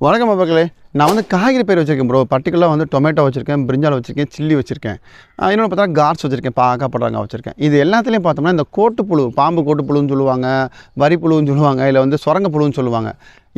வணக்கம் மக்களே நான் வந்து காய்கறி பயிர் வச்சுருக்கேன் ப்ரோ பர்டிகுலராக வந்து டொமேட்டோ வச்சுருக்கேன் பிரிஞ்சால் வச்சுருக்கேன் சில்லி வச்சுருக்கேன். இன்னொன்று பார்த்தா கார்ஸ் வச்சுருக்கேன் பாக்கா படுறாங்க வச்சுருக்கேன். இது எல்லாத்துலேயும் பார்த்தோம்னா இந்த கோட்டுப்புழு பாம்பு கோட்டுப்புழுன்னு சொல்லுவாங்க வரி புழுன்னு சொல்லுவாங்க இல்லை வந்து சுரங்க புழுன்னு சொல்லுவாங்க.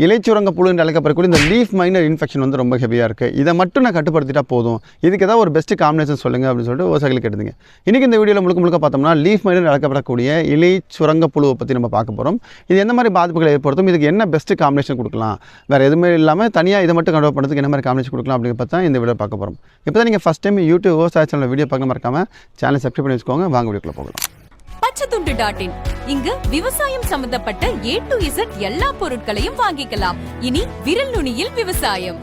இலைச்சுரங்க புழு என்று அழைக்கப்படக்கூடிய இந்த லீஃப் மைனர் இன்ஃபெக்ஷன் வந்து ரொம்ப ஹெவியாக இருக்குது இதை மட்டும் நான் கட்டுப்படுத்திட்டால் போதும். இதுக்கு ஏதாவது ஒரு பெஸ்ட் காம்பினேஷன் சொல்லுங்கள் அப்படின்னு சொல்லிட்டு விவசாயிகளுக்கு கேட்டுங்க இன்றைக்கி இந்த வீடியோவில் முழுக்க முழுக்க பார்த்தோம்னா லீஃப் மைனர் அழைக்கப்படக்கூடிய இலை சுரங்க புழுவை பற்றி நம்ம பார்க்க போகிறோம் இது எந்த மாதிரி பாதிப்புகளை ஏற்படுத்தும்? இதுக்கு என்ன பெஸ்ட் காம்பினேஷன் கொடுக்கலாம்? வேறு எதுவுமே இல்லாமல் தனியாக இதை மட்டும் கண்ட்ரோல் பண்ணுறதுக்கு என்ன மாதிரி காமிச்சு கொடுக்கலாம் அப்படின்னு பார்த்தா இந்த வீடியோ பார்க்க போகிறோம் இப்போ தான் நீங்கள் ஃபஸ்ட் டைம் யூடியூப் விவசாய சேனல் வீடியோ பார்க்க மறக்காமல் சேனல் சப்ஸ்கிரைப் பண்ணி வச்சுக்கோங்க. வாங்க வீடியோக்குள்ள போகலாம். பச்சைத்துண்டு டாட் இன் இங்கு விவசாயம் சம்பந்தப்பட்ட ஏ டு இசட் எல்லா பொருட்களையும் வாங்கிக்கலாம். இனி விரல் நுனியில் விவசாயம்.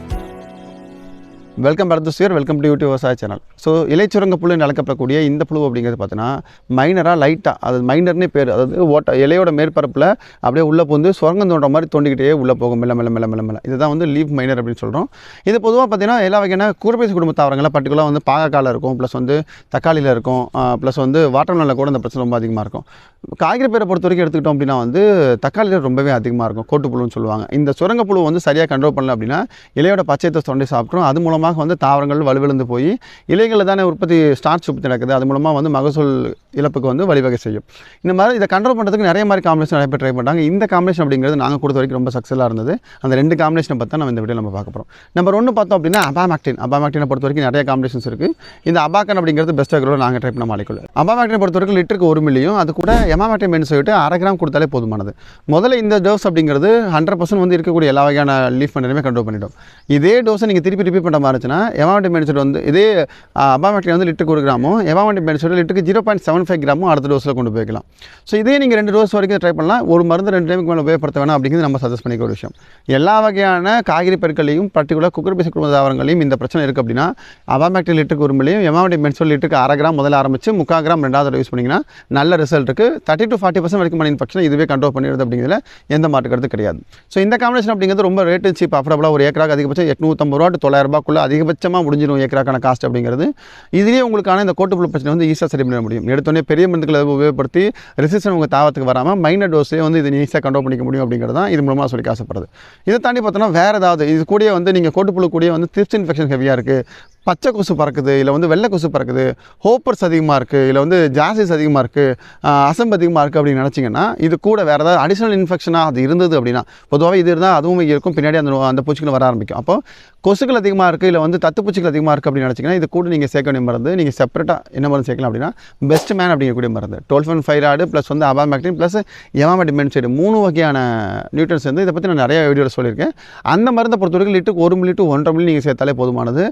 Welcome Bharat sure welcome to YouTube விவசாய சேனல் ஸோ இலைச்சுரங்க புழு அழைக்கப்படக்கூடிய இந்த புழு அப்படிங்கிறது பார்த்தீங்கன்னா மைனராக லைட்டாக அது மைனர்னே பேர் அதாவது ஓட்ட இலையோட மேற்பரப்பில் அப்படியே உள்ளே போந்து சுரங்கம் தோன்ற மாதிரி தோண்டிக்கிட்டே உள்ளே போகும். மெல்ல மெல்ல மெல்ல மெல்ல மெல்ல. இதுதான் வந்து லீஃப் மைனர் அப்படின்னு சொல்கிறோம் இது பொதுவாக பார்த்தீங்கன்னா எல்லா வகையான கூர்பேசி குடும்ப தாவரங்கள பர்டிகுலராக வந்து பாகக்கால இருக்கும். ப்ளஸ் வந்து தக்காளியில் இருக்கும். ப்ளஸ் வந்து வாட்டர்மெலனில் கூட இந்த பிரச்சனை ரொம்ப அதிகமாக இருக்கும். காய்கறி பேரை பொறுத்த வரைக்கும் எடுத்துக்கிட்டோம் அப்படின்னா வந்து தக்காளியில் ரொம்பவே அதிகமாக இருக்கும். கோட்டுப்புழுன்னு சொல்லுவாங்க. இந்த சுரங்கப்புழு வந்து சரியாக கண்ட்ரோல் பண்ணல அப்படின்னா இலையோட பச்சையத்தை தொண்டை சாப்பிட்றோம் அது மூலமாக வந்து தாவரங்கள் வலுவிழந்து போய் இலைகளில் தானே உற்பத்தி ஸ்டார்ச் உற்பத்தி நடக்குது. அது மூலமாக வந்து மகசூல் இழப்புக்கு வந்து வழிவகை செய்யும். இந்த மாதிரி இதை கண்ட்ரோல் பண்ணுறதுக்கு நிறைய மாதிரி காம்பினேஷன் நிறைய பேர் ட்ரை பண்ணுறாங்க இந்த காம்பினேஷன் அப்படிங்கிறது நாங்கள் கொடுத்த வரைக்கும் ரொம்ப சக்ஸஸ்ஃபுல்லாக இருந்தது. அந்த ரெண்டு காம்பினேஷனை பார்த்தா நம்ம இந்த வீடியோ நம்ம பார்க்க போகிறோம் நம்பர் ஒன்று பார்த்தோம் அப்படின்னா அபாமேக்டின் அபாமேக்டினை பொறுத்த வரைக்கும் நிறைய காம்பினேஷன்ஸ் இருக்குது இந்த அபாக்கன் அப்படிங்கிறது பெஸ்ட்டாக இருக்கிறோம் நாங்கள் ட்ரை பண்ண மாலிக்குள்ள அபாமேக்டினை பொறுத்த வரைக்கும் லிட்டருக்கு ஒரு மில்லியும் அது கூட எமாமேக்டின் மென்னு சொல்லிட்டு அரை கிராம் கொடுத்தாலே போதுமானது. முதல்ல இந்த டோஸ் அப்படிங்கிறது ஹண்ட்ரட் பர்சன்ட் வந்து இருக்கக்கூடிய எல்லா வகையான லீஃப் பண்ணலுமே கண்ட்ரோல் பண்ணிவிடும் இதே டோஸை நீங்கள் திருப்பி ரிப்பீட் பண்ணுற மாதிரி இருந்துச்சுன்னா எமாமேட்டின் மெடிசன் வந்து இதே அபாமேக்டின் வந்து லிட்டருக்கு ஒரு கிராமும் எமாமேட்டின் மெடிசன் லிட்டருக்கு zero point seven point five கிராமும் அடுத்த டோஸில் கொண்டு போய்க்கலாம். ஸோ இதே நீங்கள் ரெண்டு டோஸ் வரைக்கும் ட்ரை பண்ணலாம். ஒரு மருந்து ரெண்டு டைமுக்கு மேலே உபயோகப்படுத்த வேணாம் அப்படிங்கிறது நம்ம சஜஸ்ட் பண்ணிக்க ஒரு விஷயம். எல்லா வகையான காய்கறி பெருக்களையும் பர்டிகுலர் குக்கர் பேசி குடும்ப தாவரங்களையும் இந்த பிரச்சனை இருக்குது அப்படின்னா அபாமேக்டின் லிட்டருக்கு ஒரு மில்லியும் எமாமேட்டின் மெடிசன் லிட்டருக்கு அரை கிராம் முதல்ல ஆரம்பிச்சு முக்கால் கிராம் ரெண்டாவது யூஸ் பண்ணிங்கன்னா நல்ல ரிசல்ட் இருக்குது தேர்ட்டி டு ஃபார்ட்டி பர்சன்ட் வரைக்கும் இன்ஃபெக்ஷன் இதுவே கண்ட்ரோல் பண்ணிடுது அப்படிங்கிறதுல எந்த மாட்டுக்கிறது கிடையாது. ஸோ இந்த காம்பினேஷன் அப்படிங்கிறது ரொம்ப ரேட்டு சீப் அஃபரபுளாக ஒரு ஏக்கராக அதிகபட்சம் எட்நூற்றம்பது ரூபா to தொள்ளாயிரம் அதிகபட்சமாக முடிஞ்சிடும் ஏக்கராக்கான காஸ்ட் அப்படிங்கிறது. இதுலேயே உங்களுக்கான இந்த கோட்டுப்புழு பிரச்சனை வந்து ஈஸியாக சரி பண்ண முடியும். எடுத்தோடனே பெரிய மருந்துகளை உபயோகப்படுத்தி ரெசிஸ்டன் உங்கள் தாவத்துக்கு வராமல் மைனர் டோஸே வந்து இது ஈஸியாக கண்ட்ரோல் பண்ணிக்க முடியும் அப்படிங்கிறது தான் இது மூலமாக சொல்லி ஆசைப்படுது இதை தாண்டி பார்த்தோன்னா வேறு ஏதாவது இது கூட வந்து நீங்கள் கோட்டுப்புழு கூட வந்து திருச்சி இன்ஃபெக்ஷன் ஹெவியாக இருக்குது பச்சை கொசு பறக்குது இல்லை வந்து வெள்ளை கொசு பறக்குது ஹோப்பர்ஸ் அதிகமாக இருக்குது இல்லை வந்து ஜாசிஸ் அதிகமாக இருக்குது அசம்பு அதிகமாக இருக்குது அப்படின்னு நினச்சிங்கன்னா இது கூட வேறு ஏதாவது அடிஷனல் இன்ஃபெக்ஷனாக அது இருந்தது அப்படின்னா பொதுவாக இது இருந்தால் அதுவும் இருக்கும் பின்னாடி அந்த அந்த பூச்சிகள் வர ஆரம்பிக்கும். அப்போ கொசுக்கள் அதிகமாக இருக்குது இல்லை வந்து தத்துப்பூச்சிகள் அதிகமாக இருக்குது அப்படின்னு நினச்சிங்கன்னா இது கூட நீங்கள் சேர்க்க வேண்டிய மருந்து நீங்கள் செப்பரேட்டாக என்ன மருந்து சேர்க்கலாம் அப்படின்னா பெஸ்ட் மேன் அப்படிங்கக்கூடிய மருந்து. டுவெல் ஃபன் ஃபைராய்டு ப்ளஸ் வந்து அபாமேக்டின் ப்ளஸ் எமாமெடிமென் சைடு மூணு வகையான நியூட்ரன்ஸ் வந்து இதை பற்றி நான் நிறைய வீடியோவில் சொல்லியிருக்கேன். அந்த மருந்தை பொறுத்த வரைக்கும் லிட்டருக்கு ஒரு மில்லி டு ஒன்றரை மில்லி நீங்கள் சேர்த்தாலே போதுமானது.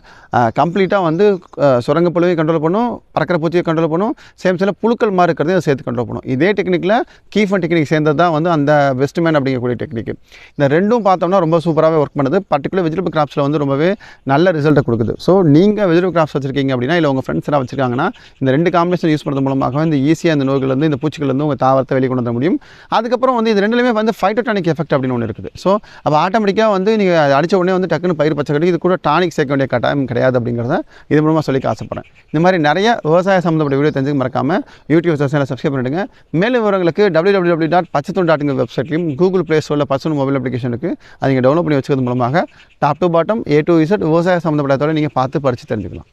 கம்ப்ளீட்டாக வந்து அஹ், சுரங்கப்புழுவையும் கண்ட்ரோல் பண்ணும் பறக்கிற பூச்சியை கண்ட்ரோல் பண்ணும் சேம் சில புழுக்கள் மாதிரி இருக்கிறதையும் அதை சேர்த்து கண்ட்ரோல் பண்ணும். இதே டெக்னிக்கில் கீஃபன் டெக்னிக் சேர்ந்தது தான் வந்து அந்த பெஸ்ட் மேன் அப்படிங்கக்கூடிய டெக்னிக் இந்த ரெண்டும் பார்த்தோம்னா ரொம்ப சூப்பராகவே ஒர்க் பண்ணுது. பர்டிகுலர் வெஜிடபிள் கிராப்ஸில் வந்து ரொம்பவே நல்ல ரிசல்ட்டை கொடுக்குது. ஸோ நீங்கள் வெஜிடபிள் கிராப்ஸ் வச்சிருக்கீங்க அப்படின்னா இல்லை உங்கள் ஃப்ரெண்ட்ஸ் எல்லாம் வச்சிருக்காங்கன்னா இந்த ரெண்டு காம்பினேஷன் யூஸ் பண்ணுறது மூலமாக இந்த ஈஸியாக இந்த நோய்கள்லேருந்து இந்த பூச்சிகள்லேருந்து உங்கள் தாவரத்தை வெளியே கொண்டு வர முடியும். அதுக்கப்புறம் வந்து இது ரெண்டுலேயுமே வந்து ஃபைட்டோடானிக் எஃபெக்ட் அப்படின்னு ஒன்று இருக்குது. ஸோ அப்போ ஆட்டோமேட்டிக்காக வந்து நீங்கள் அடித்த உடனே வந்து டக்குன்னு பயிர் பச்சை கட்டி இது கூட டானிக் சேர்க்க வேண்டிய கட்டாயம் கிடையாது அப்படிங்கிறத இது மூலமாக சொல்லிக்க ஆசைப்பட்றேன். இந்த மாதிரி நிறைய விவசாய சம்மந்தப்பட்ட வீடியோ தெரிஞ்சுக்க மறக்காமல் யூடியூப் சேனலை சப்ஸ்கிரைப் பண்ணிடுங்க. மேலும் விவரங்களுக்கு W W W dot Pachathoon dot வெப்சைட்லையும் Google play ஸ்டோரில் பச்சன் மொபைல் அப்ளிகேஷன் இருக்குது அதை நீங்கள் டவுன்லோட் பண்ணி வச்சுக்கிறது மூலமாக top to bottom A to Z விவசாய சம்மந்தப்பட்ட நீங்கள் பார்த்து படித்து தெரிஞ்சுக்கலாம்.